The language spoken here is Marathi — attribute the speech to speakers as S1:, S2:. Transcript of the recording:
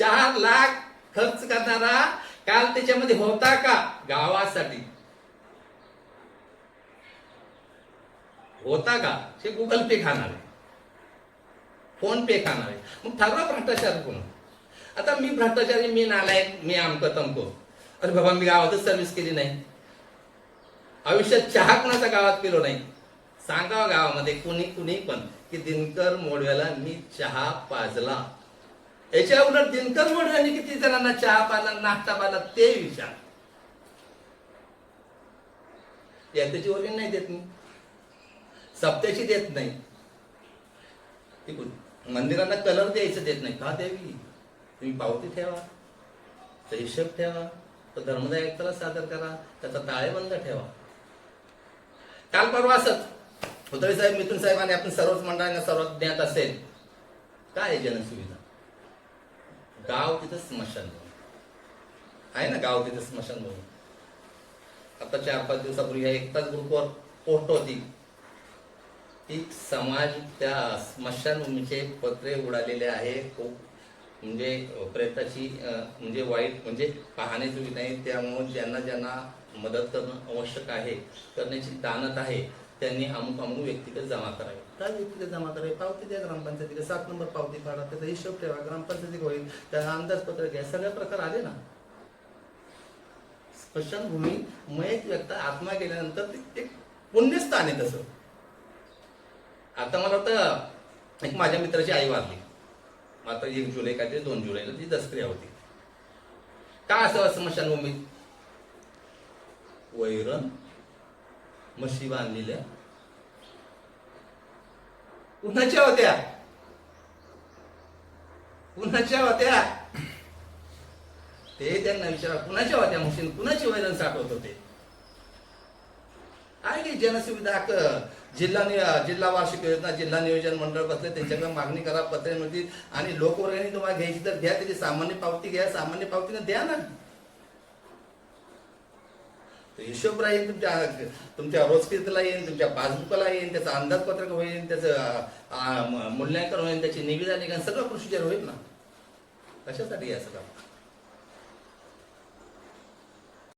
S1: चार लाख खर्च करणारा काल त्याच्यामध्ये होता का? गावासाठी. होता का? ते गुगल पे खाणार आहे. फोन पे खाणार आहे. मग ठरवा भ्रष्टाचार कोण? आता मी भ्रष्टाचारी मी नालायक मी आमक तमको. अरे बाबा मी गावातच सर्व्हिस केली नाही. आयुष्यात चहा कुणाचा गावात पिलो नाही? सांगावं गावामध्ये कुणी कुणी पण की दिनकर मोडव्याला मी चहा पाजला. याच्या उलट दिनकर मोडव्याने किती जणांना चहा पाला नाश्ता पाला ते विचार. याच्याची वरील नाही देत मी. सप्त्याची देत नाही. मंदिरांना कलर द्यायचं देत नाही. का द्यावी तुम्ही पावती ठेवा. तर हिशोब ठेवा. तो धर्मदाय आयुक्ताला सादर करा. त्याचा ताळेबंद ठेवा. काल परवा असत साहेब मिथुन साहेबांनी आपण सर्वच मंडळांना सर्वात ज्ञात असेल. काय आहे जनसुविधा? गाव तिथं स्मशानभूमी आहे ना गाव तिथं स्मशानभूमी आता चार पाच दिवसापूर्वी ह्या एकताच ग्रुपवर पोस्ट होती. की समाज त्या स्मशानभूमीचे पत्रे उडालेले आहे. खूप म्हणजे प्रेताची म्हणजे वाईट म्हणजे पाहण्याची नाही. त्यामुळे ज्यांना ज्यांना मदत करणं आवश्यक आहे करण्याची दानत आहे त्यांनी अमुक अमुक व्यक्तीकडे जमा करावे. काय व्यक्तीकडे जमा करावे. पावती द्या ग्रामपंचायतीला सात नंबर पावती काढा. त्याचा हिशोब ठेवा. ग्रामपंचायती होईल. त्याला अंदाजपत्र घ्या. सगळे प्रकार आले ना? स्मशानभूमी मयत व्यक्त आत्मा गेल्यानंतर ते एक पुण्यस्थान आहे तसं. आता मला वाटतं एक माझ्या मित्राची आई वारली. आता एक जुलै काहीतरी दोन जुलैला ती दसक्रिया होती. का असं स्मशानभूमीत? वैरण म्हशी बांधलेल्या. कुणाच्या होत्या. कुणाच्या होत्या. ते त्यांना विचारा कुणाच्या होत्या म्हशी कुणाचे वैरण साठवत होते? आणि की जनसुविधा जिल्हा जिल्हा वार्षिक योजना जिल्हा नियोजन मंडळ बसले त्यांच्याकडे मागणी करा पत्रे मिळतील आणि लोकवर्गणी तुम्हाला घ्यायची तर घ्या त्याची सामान्य पावती घ्या सामान्य पावतीनं द्या ना. हिशोब राहील तुमच्या तुमच्या रोजकीतला येईल तुमच्या पासबुकला येईल त्याचं अंदाजपत्रक होईल त्याचं मूल्यांकन होईल त्याची निविदा निघेल सगळं प्रोसिजर होईल ना? कशासाठी या सगळं?